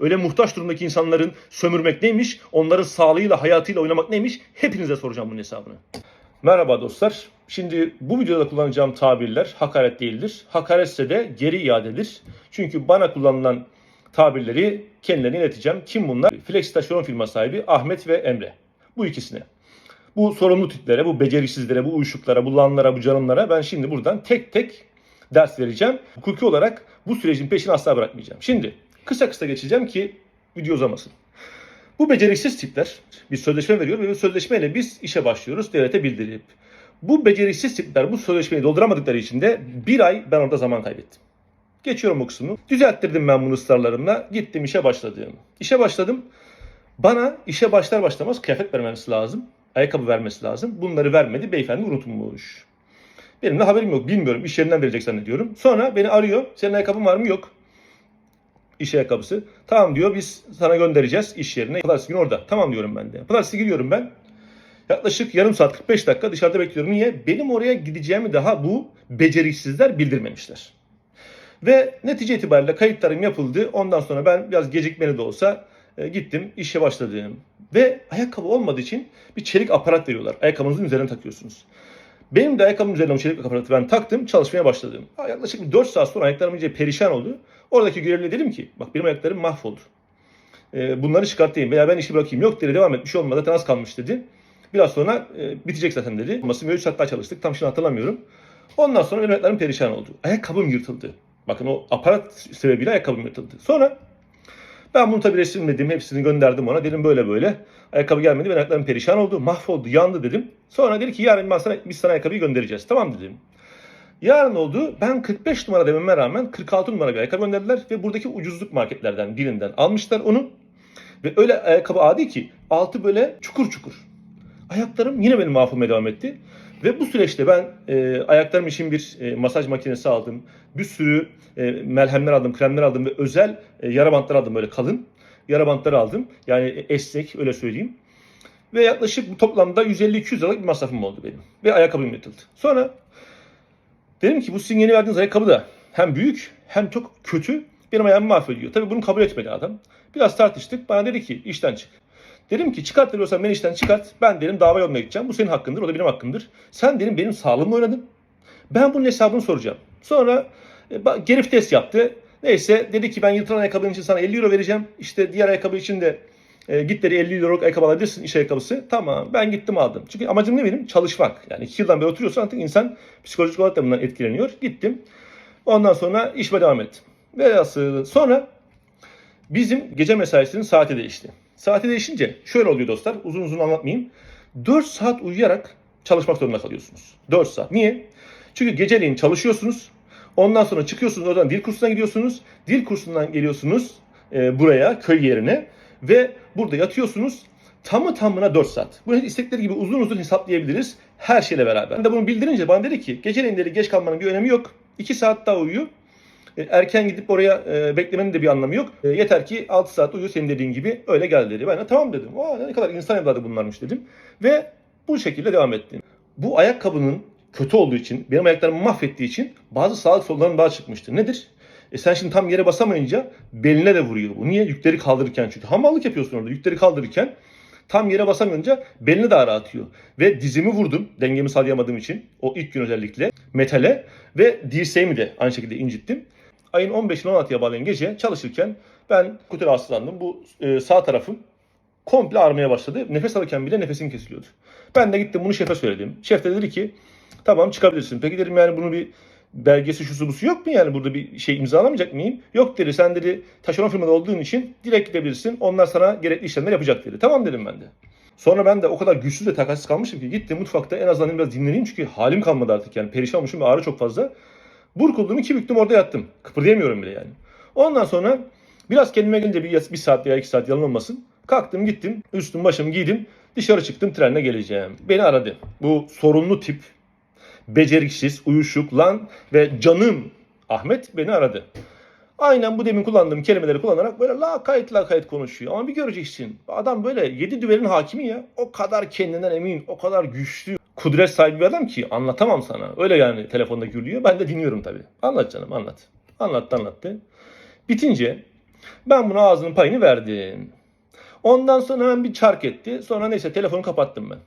öyle muhtaç durumdaki insanların sömürmek neymiş, onların sağlığıyla, hayatıyla oynamak neymiş hepinize soracağım bunun hesabını. Merhaba dostlar. Şimdi bu videoda kullanacağım tabirler hakaret değildir. Hakaretse de geri iadedir. Çünkü bana kullanılan tabirleri kendilerine ileteceğim. Kim bunlar? Flex taşeron firma sahibi Ahmet ve Emre. Bu ikisine. Bu sorumlu tiplere, bu beceriksizlere, bu uyuşuklara, bu lanlara, bu canımlara ben şimdi buradan tek tek ders vereceğim. Hukuki olarak bu sürecin peşini asla bırakmayacağım. Şimdi kısa kısa geçeceğim ki video uzamasın. Bu beceriksiz tipler bir sözleşme veriyor ve bu sözleşmeyle biz işe başlıyoruz devlete bildirip. Bu beceriksiz tipler bu sözleşmeyi dolduramadıkları için de bir ay ben orada zaman kaybettim. Geçiyorum bu kısmını. Düzelttirdim ben bunu ısrarlarımla. Gittim işe başladım. İşe başladım. Bana işe başlar başlamaz kıyafet vermesi lazım. Ayakkabı vermesi lazım. Bunları vermedi. Beyefendi unutulmuş. Benim de haberim yok. Bilmiyorum. İş yerinden verecek zannediyorum. Sonra beni arıyor. Senin ayakkabın var mı? Yok. İş ayakkabısı. Tamam diyor biz sana göndereceğiz iş yerine. Pazartesi günü orada. Tamam diyorum ben de. Pazartesi gidiyorum ben. Yaklaşık yarım saat 45 dakika dışarıda bekliyorum. Niye? Benim oraya gideceğimi daha bu beceriksizler bildirmemişler. Ve netice itibariyle kayıtlarım yapıldı. Ondan sonra ben biraz gecikmeli de olsa e, gittim işe başladım. Ve ayakkabı olmadığı için bir çelik aparat veriyorlar. Ayakkabınızın üzerine takıyorsunuz. Benim de ayakkabımın üzerine o çelik aparatı ben taktım çalışmaya başladım. Yaklaşık bir 4 saat sonra ayaklarım iyice perişan oldu. Oradaki görevliye dedim ki bak benim ayaklarım mahvoldu. E, bunları çıkartayım veya ben işi bırakayım. Yok dedi devam et bir şey olmadı zaten az kalmış dedi. Biraz sonra e, bitecek zaten dedi. Masum 3 saat daha çalıştık tam şimdi hatırlamıyorum. Ondan sonra benim ayaklarım perişan oldu. Ayakkabım yırtıldı. Bakın o aparat sebebiyle ayakkabım yırtıldı. Sonra ben bunu tabii resimledim. Hepsini gönderdim ona. Dedim böyle böyle. Ayakkabı gelmedi. Benim ayaklarım perişan oldu. Mahvoldu. Yandı dedim. Sonra dedi ki yarın ben sana, biz sana ayakkabıyı göndereceğiz. Tamam dedim. Yarın oldu. Ben 45 numara dememe rağmen 46 numara bir ayakkabı gönderdiler. Ve buradaki ucuzluk marketlerden birinden almışlar onu. Ve öyle ayakkabı adi ki altı böyle çukur çukur. Ayaklarım yine benim mahvolmaya devam etti. Ve bu süreçte ben e, ayaklarım için bir e, masaj makinesi aldım. Bir sürü e, melhemler aldım, kremler aldım ve özel e, yara bantlar aldım böyle kalın. Yara bantları aldım. Yani esnek öyle söyleyeyim. Ve yaklaşık toplamda 150-200 liralık bir masrafım oldu benim. Ve ayakkabım yırtıldı. Sonra dedim ki bu sizin yeni verdiğiniz ayakkabı da hem büyük hem çok kötü benim ayağımı mahvediyor. Tabii bunu kabul etmedi adam. Biraz tartıştık. Bana dedi ki işten çık. Dedim ki çıkart diyorsan beni işten çıkart. Ben dedim dava yoluna gideceğim. Bu senin hakkındır. O da benim hakkımdır. Sen dedim benim sağlığımla oynadın. Ben bunun hesabını soracağım. Sonra e, ba- geri vites yaptı. Neyse dedi ki ben yırtılan ayakkabının için sana 50 euro vereceğim. İşte diğer ayakkabı için de e, git dedi 50 euroluk ayakkabı alabilirsin iş ayakkabısı. Tamam ben gittim aldım. Çünkü amacım ne benim? Çalışmak. Yani 2 yıldan beri oturuyorsan artık insan psikolojik olarak da bundan etkileniyor. Gittim. Ondan sonra işime devam ettim. Velhasıl sonra bizim gece mesaisinin saati değişti. Saati değişince şöyle oluyor dostlar. Uzun uzun anlatmayayım. 4 saat uyuyarak çalışmak zorunda kalıyorsunuz. 4 saat. Niye? Çünkü geceleyin çalışıyorsunuz. Ondan sonra çıkıyorsunuz oradan dil kursuna gidiyorsunuz. Dil kursundan geliyorsunuz e, buraya köy yerine ve burada yatıyorsunuz. Tamı tamına 4 saat. Bunu istekleri gibi uzun uzun hesaplayabiliriz her şeyle beraber. Ben de bunu bildirince bana dedi ki geceleyin geç kalmanın bir önemi yok. 2 saat daha uyu. E, Erken gidip oraya e, beklemenin de bir anlamı yok. E, yeter ki 6 saat uyu senin dediğin gibi öyle gel dedi. Ben de tamam dedim. Aa, ne kadar insan evladı bunlarmış dedim. Ve bu şekilde devam ettim. Bu ayakkabının kötü olduğu için, benim ayaklarımı mahvettiği için bazı sağlık sorunlarım daha çıkmıştı. Nedir? E sen şimdi tam yere basamayınca beline de vuruyor bu. Niye? Yükleri kaldırırken çünkü. Hamallık yapıyorsun orada. Yükleri kaldırırken tam yere basamayınca belini de ağrı atıyor. Ve dizimi vurdum dengemi sağlayamadığım için. O ilk gün özellikle metale ve dirseğimi de aynı şekilde incittim. Ayın 15'ine 16'ya bağlayan gece çalışırken ben kutu rahatsızlandım. Bu e, sağ tarafım komple ağrımaya başladı. Nefes alırken bile nefesim kesiliyordu. Ben de gittim bunu şefe söyledim. Şef de dedi ki tamam çıkabilirsin. Peki dedim yani bunu bir belgesi şusu busu yok mu yani burada bir şey imzalamayacak mıyım? Yok dedi sen dedi taşeron firmada olduğun için direkt gidebilirsin. Onlar sana gerekli işlemler yapacak dedi. Tamam dedim ben de. Sonra ben de o kadar güçsüz ve takatsiz kalmışım ki gittim mutfakta en azından biraz dinleneyim çünkü halim kalmadı artık yani perişan olmuşum ve ağrı çok fazla. Burkuldum iki büktüm orada yattım. Kıpırdayamıyorum bile yani. Ondan sonra biraz kendime gelince bir, bir saat veya iki saat yalan olmasın. Kalktım gittim üstüm başımı giydim dışarı çıktım trenle geleceğim. Beni aradı. Bu sorunlu tip beceriksiz, uyuşuk, lan ve canım Ahmet beni aradı. Aynen bu demin kullandığım kelimeleri kullanarak böyle lakayt lakayt konuşuyor. Ama bir göreceksin. Adam böyle yedi düvenin hakimi ya. O kadar kendinden emin, o kadar güçlü, kudret sahibi bir adam ki anlatamam sana. Öyle yani telefonda gürlüyor. Ben de dinliyorum tabii. Anlat canım anlat. Anlattı anlattı. Bitince Ben buna ağzının payını verdim. Ondan sonra hemen bir çark etti. Sonra neyse telefonu kapattım ben.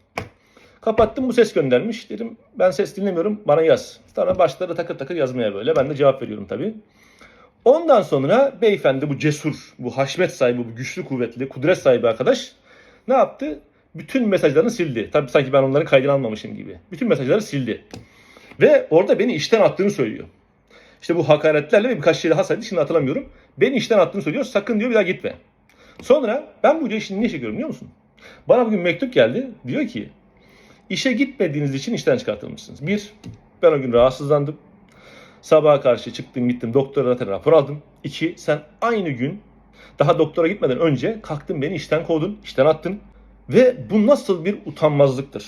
Kapattım bu ses göndermiş. Dedim ben ses dinlemiyorum bana yaz. Sonra başladı takır takır yazmaya böyle. Ben de cevap veriyorum tabii. Ondan sonra beyefendi bu cesur, bu haşmet sahibi, bu güçlü kuvvetli, kudret sahibi arkadaş ne yaptı? Bütün mesajlarını sildi. Tabii sanki ben onların kaydını almamışım gibi. Bütün mesajları sildi. Ve orada beni işten attığını söylüyor. İşte bu hakaretlerle ve birkaç şey daha saydı şimdi hatırlamıyorum. Beni işten attığını söylüyor. Sakın diyor bir daha gitme. Sonra ben bu şimdi niye çekiyorum biliyor musun? Bana bugün mektup geldi. Diyor ki işe gitmediğiniz için işten çıkartılmışsınız. Bir, ben o gün rahatsızlandım. Sabaha karşı çıktım gittim doktora zaten rapor aldım. İki, sen aynı gün daha doktora gitmeden önce kalktın beni işten kovdun, işten attın. Ve bu nasıl bir utanmazlıktır?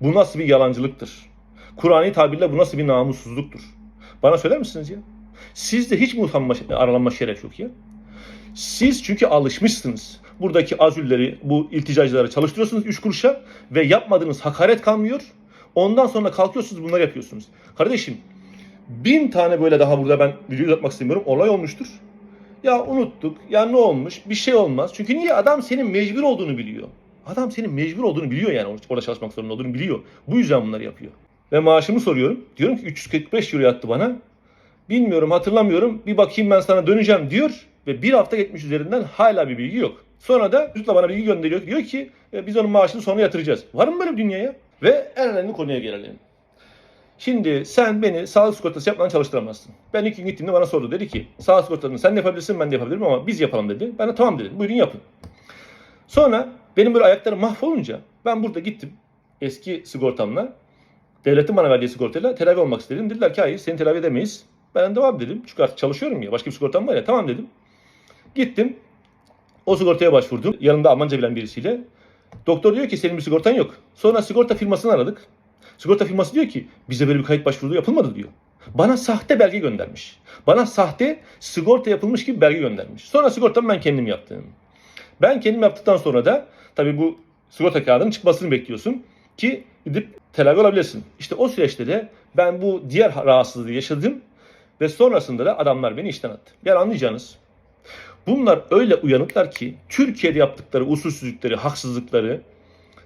Bu nasıl bir yalancılıktır? Kur'an'i tabirle bu nasıl bir namussuzluktur? Bana söyler misiniz ya? Sizde hiç mi utanma, aralanma şeref yok ya? Siz çünkü alışmışsınız. Buradaki azülleri, bu ilticacıları çalıştırıyorsunuz 3 kuruşa ve yapmadığınız hakaret kalmıyor. Ondan sonra kalkıyorsunuz bunları yapıyorsunuz. Kardeşim bin tane böyle daha burada ben video uzatmak istemiyorum. Olay olmuştur. Ya unuttuk. Ya ne olmuş? Bir şey olmaz. Çünkü niye? Adam senin mecbur olduğunu biliyor. Adam senin mecbur olduğunu biliyor yani orada çalışmak zorunda olduğunu biliyor. Bu yüzden bunları yapıyor. Ve maaşımı soruyorum. Diyorum ki 345 euro yattı bana. Bilmiyorum hatırlamıyorum. Bir bakayım ben sana döneceğim diyor. Ve bir hafta geçmiş üzerinden hala bir bilgi yok. Sonra da Yusuf'la bana bilgi gönderiyor. Diyor ki "E, biz onun maaşını sonra yatıracağız. Var mı böyle bir dünyaya? Ve en önemli konuya gelelim. Şimdi sen beni sağlık sigortası yapmadan çalıştıramazsın. Ben ilk gün gittiğimde bana sordu. Dedi ki sağlık sigortasını sen de yapabilirsin ben de yapabilirim ama biz yapalım dedi. Ben de tamam dedim. Buyurun yapın. Sonra benim böyle ayaklarım mahvolunca ben burada gittim eski sigortamla devletin bana verdiği sigortayla tedavi olmak istedim. Dediler ki hayır seni tedavi edemeyiz. Ben de devam dedim. Çünkü artık çalışıyorum ya. Başka bir sigortam var ya. Tamam dedim. Gittim. O sigortaya başvurdum. Yanımda Almanca bilen birisiyle. Doktor diyor ki senin bir sigortan yok. Sonra sigorta firmasını aradık. Sigorta firması diyor ki bize böyle bir kayıt başvuru yapılmadı diyor. Bana sahte belge göndermiş. Bana sahte sigorta yapılmış gibi belge göndermiş. Sonra sigortamı ben kendim yaptım. Ben kendim yaptıktan sonra da tabii bu sigorta kağıdının çıkmasını bekliyorsun ki gidip tedavi olabilirsin. İşte o süreçte de ben bu diğer rahatsızlığı yaşadım ve sonrasında da adamlar beni işten attı. Yani anlayacağınız bunlar öyle uyanıklar ki Türkiye'de yaptıkları usulsüzlükleri, haksızlıkları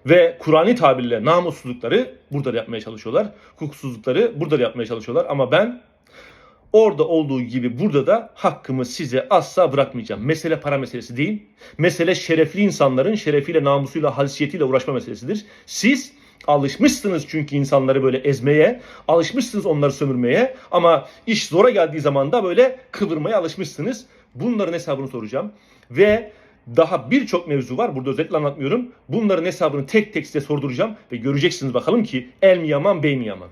ve Kur'an'i tabirle namussuzlukları burada da yapmaya çalışıyorlar. Hukuksuzlukları burada da yapmaya çalışıyorlar. Ama ben orada olduğu gibi burada da hakkımı size asla bırakmayacağım. Mesele para meselesi değil. Mesele şerefli insanların şerefiyle, namusuyla, haysiyetiyle uğraşma meselesidir. Siz alışmışsınız çünkü insanları böyle ezmeye, alışmışsınız onları sömürmeye ama iş zora geldiği zaman da böyle kıvırmaya alışmışsınız. Bunların hesabını soracağım. Ve daha birçok mevzu var. Burada özetle anlatmıyorum. Bunların hesabını tek tek size sorduracağım ve göreceksiniz bakalım ki el mi yaman, bey mi yaman.